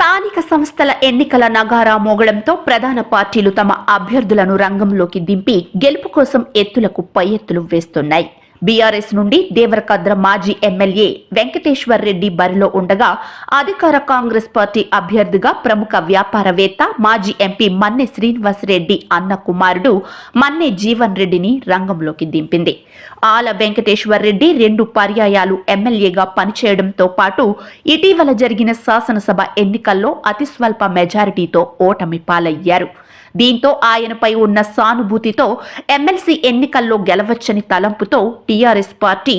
స్థానిక సంస్థల ఎన్నికల నగారా మోగడంతో ప్రధాన పార్టీలు తమ అభ్యర్థులను రంగంలోకి దింపి గెలుపు కోసం ఎత్తులకు పై ఎత్తులు వేస్తున్నాయి. బీఆర్ఎస్ నుండి దేవరకద్ర మాజీ ఎమ్మెల్యే వెంకటేశ్వర్ రెడ్డి బరిలో ఉండగా అధికార కాంగ్రెస్ పార్టీ అభ్యర్థిగా ప్రముఖ వ్యాపారవేత్త మాజీ ఎంపీ మన్నె శ్రీనివాస్ రెడ్డి అన్న కుమారుడు మన్నె జీవన్ రెడ్డిని రంగంలోకి దింపింది. ఆల వెంకటేశ్వర్ రెడ్డి రెండు పర్యాయాలు ఎమ్మెల్యేగా పనిచేయడంతో పాటు ఇటీవల జరిగిన శాసనసభ ఎన్నికల్లో అతి స్వల్ప మెజారిటీతో ఓటమి పాలయ్యారు. దీంతో ఆయనపై ఉన్న సానుభూతితో ఎమ్మెల్సీ ఎన్నికల్లో గెలవచ్చని తలంపుతో టీఆర్ఎస్ పార్టీ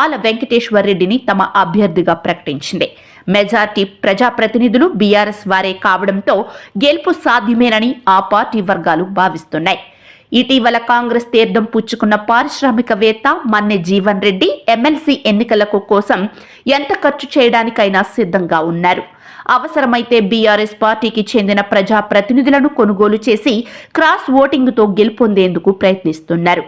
ఆల వెంకటేశ్వర్ రెడ్డిని తమ అభ్యర్థిగా ప్రకటించింది. మెజార్టీ ప్రజాప్రతినిధులు బీఆర్ఎస్ వారే కావడంతో గెలుపు సాధ్యమేనని ఆ పార్టీ వర్గాలు భావిస్తున్నాయి. ఇటీవల కాంగ్రెస్ తీర్థం పుచ్చుకున్న పారిశ్రామికవేత్త మన్నె జీవన్ రెడ్డి ఎమ్మెల్సీ ఎన్నికలకు కోసం ఎంత ఖర్చు చేయడానికైనా సిద్ధంగా ఉన్నారు. అవసరమైతే బీఆర్ఎస్ పార్టీకి చెందిన ప్రజా ప్రతినిధులను కొనుగోలు చేసి క్రాస్ ఓటింగ్తో గెలుపొందేందుకు ప్రయత్నిస్తున్నారు.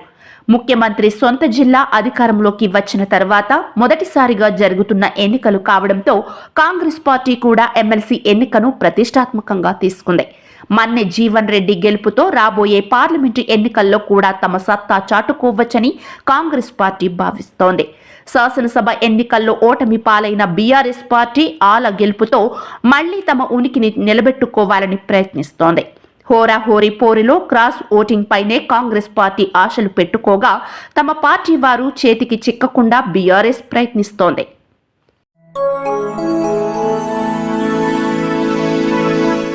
ముఖ్యమంత్రి సొంత జిల్లా అధికారంలోకి వచ్చిన తర్వాత మొదటిసారిగా జరుగుతున్న ఎన్నికలు కావడంతో కాంగ్రెస్ పార్టీ కూడా ఎమ్మెల్సీ ఎన్నికను ప్రతిష్టాత్మకంగా తీసుకుంది. మన్నె జీవన్ రెడ్డి గెలుపుతో రాబోయే పార్లమెంటు ఎన్నికల్లో కూడా తమ సత్తా చాటుకోవచ్చని కాంగ్రెస్ పార్టీ భావిస్తోంది. శాసనసభ ఎన్నికల్లో ఓటమి పాలైన బీఆర్ఎస్ పార్టీ ఆల గెలుపుతో మళ్ళీ తమ ఉనికిని నిలబెట్టుకోవాలని ప్రయత్నిస్తోంది. హోరాహోరీ పోరులో క్రాస్ ఓటింగ్ పైనే కాంగ్రెస్ పార్టీ ఆశలు పెట్టుకోగా తమ పార్టీ వారు చేతికి చిక్కకుండా బీఆర్ఎస్ ప్రయత్నిస్తోంది.